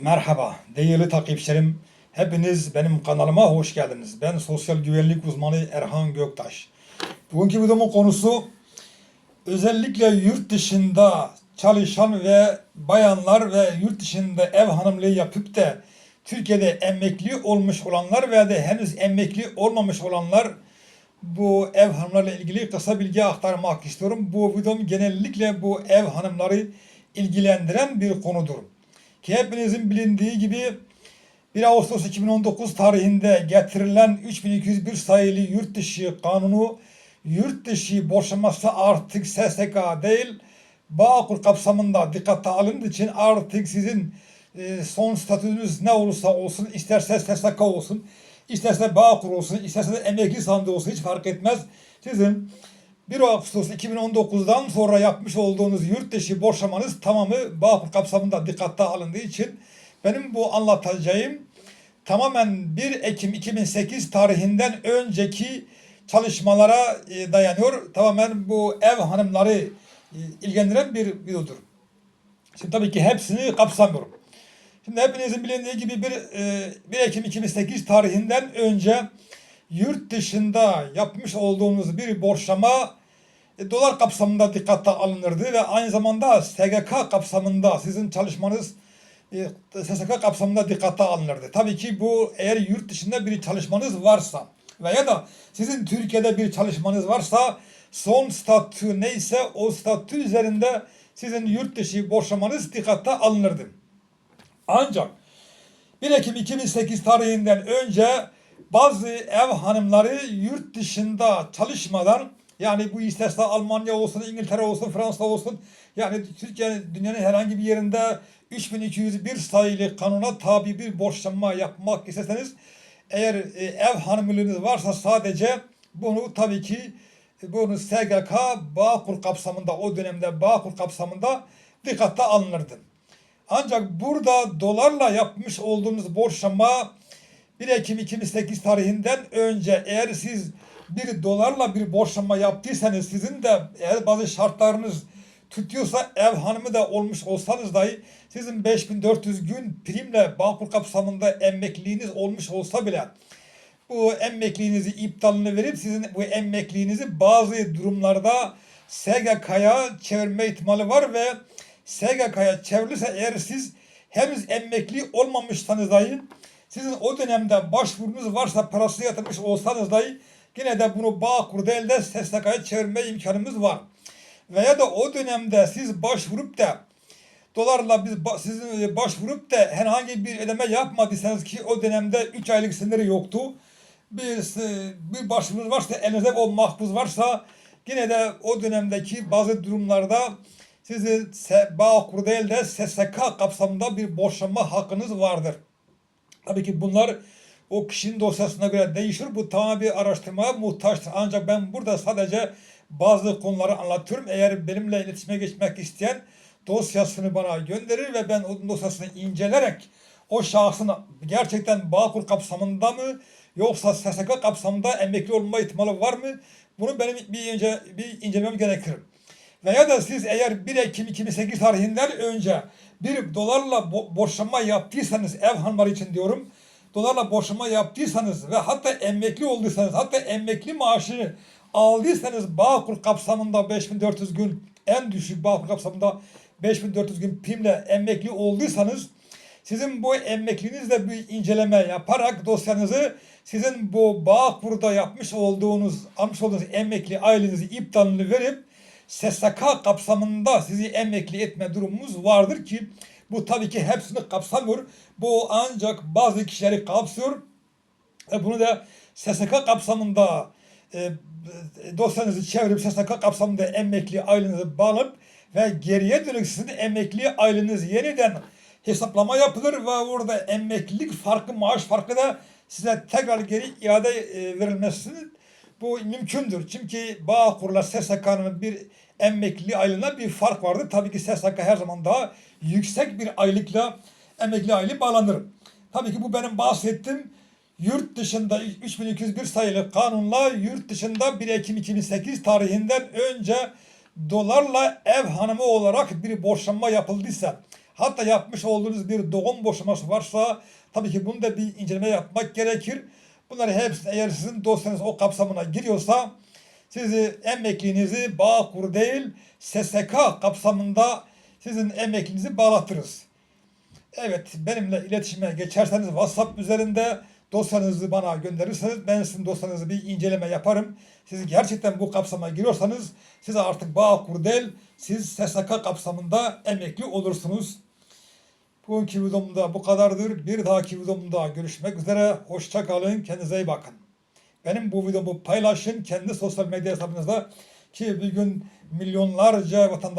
Merhaba değerli takipçilerim. Hepiniz benim kanalıma hoş geldiniz. Ben sosyal güvenlik uzmanı Erhan Göktaş. Bugünkü videomun konusu özellikle yurt dışında çalışan ve bayanlar ve yurt dışında ev hanımlığı yapıp da Türkiye'de emekli olmuş olanlar veya da henüz emekli olmamış olanlar bu ev hanımlarla ilgili kısa bilgi aktarmak istiyorum. Bu videom genellikle bu ev hanımları ilgilendiren bir konudur. Ki hepinizin bilindiği gibi 1 Ağustos 2019 tarihinde getirilen 3201 sayılı yurt dışı kanunu yurt dışı boşanması artık SSK değil Bağkur kapsamında dikkate alındığı için artık sizin e, son statünüz ne olursa olsun isterse SSK olsun isterse Bağkur olsun isterse emekli sandığı olsun hiç fark etmez. Sizin 1 Ağustos 2019'dan sonra yapmış olduğunuz yurt dışı boşamanız tamamı Bağkur kapsamında dikkate alındığı için benim bu anlatacağım tamamen 1 Ekim 2008 tarihinden önceki çalışmalara e, dayanıyor. Tamamen bu ev hanımları e, ilgilendiren bir videodur. Şimdi tabii ki hepsini kapsamıyorum. Şimdi hepinizin bilindiği gibi 1, e, 1 Ekim 2008 tarihinden önce yurt dışında yapmış olduğunuz bir borçlama e, dolar kapsamında dikkate alınırdı ve aynı zamanda SGK kapsamında sizin çalışmanız e, SSK kapsamında dikkate alınırdı. Tabii ki bu eğer yurt dışında bir çalışmanız varsa veya da sizin Türkiye'de bir çalışmanız varsa son statü neyse o statü üzerinde sizin yurt dışı borçlamanız dikkate alınırdı. Ancak 1 Ekim 2008 tarihinden önce bazı ev hanımları yurt dışında çalışmadan yani bu isterse Almanya olsun, İngiltere olsun, Fransa olsun yani Türkiye'nin dünyanın herhangi bir yerinde 3201 sayılı kanuna tabi bir borçlanma yapmak isteseniz eğer e, ev hanımlığınız varsa sadece bunu tabii ki e, bunu SGK Bağkur kapsamında o dönemde Bağkur kapsamında dikkate alınırdı. Ancak burada dolarla yapmış olduğunuz borçlama 1 Ekim 2008 tarihinden önce eğer siz bir dolarla bir borçlama yaptıysanız sizin de eğer bazı şartlarınız tutuyorsa ev hanımı da olmuş olsanız dahi sizin 5400 gün primle Bağkur kapsamında emekliliğiniz olmuş olsa bile bu emekliliğinizi iptalini verip sizin bu emekliliğinizi bazı durumlarda SGK'ya çevirme ihtimali var ve SGK'ya çevrilirse eğer siz henüz emekli olmamışsanız dahi sizin o dönemde başvurunuz varsa parası yatırmış olsanız dahi yine de bunu Bağkur değil de SSK'ya çevirme imkanımız var. Veya da o dönemde siz başvurup da dolarla biz sizin başvurup da herhangi bir ödeme yapmadıysanız ki o dönemde 3 aylık sınırı yoktu. Bir, bir başvurunuz varsa elinizde o mahpus varsa yine de o dönemdeki bazı durumlarda sizin se- Bağkur değil de SSK kapsamında bir borçlanma hakkınız vardır. Tabii ki bunlar o kişinin dosyasına göre değişir. Bu tamamen bir araştırmaya muhtaçtır. Ancak ben burada sadece bazı konuları anlatıyorum. Eğer benimle iletişime geçmek isteyen dosyasını bana gönderir ve ben o dosyasını incelerek o şahsın gerçekten Bağkur kapsamında mı yoksa SSK kapsamında emekli olma ihtimali var mı? Bunu benim bir önce bir incelemem gerekir. Veya da siz eğer 1 Ekim 2008 tarihinden önce bir dolarla bo- borçlanma yaptıysanız ev hanımları için diyorum dolarla borçlanma yaptıysanız ve hatta emekli olduysanız hatta emekli maaşını aldıysanız Bağkur kapsamında 5400 gün en düşük Bağkur kapsamında 5400 gün primle emekli olduysanız sizin bu emekliliğinizle bir inceleme yaparak dosyanızı sizin bu Bağkur'da yapmış olduğunuz, almış olduğunuz emekli ailenizi iptalini verip SSK kapsamında sizi emekli etme durumumuz vardır ki bu tabii ki hepsini kapsamıyor. Bu ancak bazı kişileri kapsıyor. E bunu da SSK kapsamında e, dosyanızı çevirip SSK kapsamında emekli ailenizi bağlanıp ve geriye dönük sizin emekli aileniz yeniden hesaplama yapılır ve orada emeklilik farkı, maaş farkı da size tekrar geri iade e, verilmesi bu mümkündür. Çünkü Bağkur'la SSK'nın bir emekli aylığına bir fark vardır. Tabii ki SSK her zaman daha yüksek bir aylıkla emekli aylığı bağlanır. Tabii ki bu benim bahsettiğim yurt dışında 3201 sayılı kanunla yurt dışında 1 Ekim 2008 tarihinden önce dolarla ev hanımı olarak bir borçlanma yapıldıysa Hatta yapmış olduğunuz bir doğum boşaması varsa tabii ki bunu da bir inceleme yapmak gerekir. Bunları hepsi eğer sizin dosyanız o kapsamına giriyorsa sizi emekliliğinizi Bağkur değil SSK kapsamında sizin emekliliğinizi bağlatırız. Evet benimle iletişime geçerseniz WhatsApp üzerinde dosyanızı bana gönderirseniz ben sizin dosyanızı bir inceleme yaparım. Siz gerçekten bu kapsama giriyorsanız siz artık Bağkur değil siz SSK kapsamında emekli olursunuz. Bugünkü videomda bu kadardır. Bir dahaki videomda görüşmek üzere. Hoşça kalın. Kendinize iyi bakın. Benim bu videomu paylaşın kendi sosyal medya hesabınızda ki bir gün milyonlarca vatandaş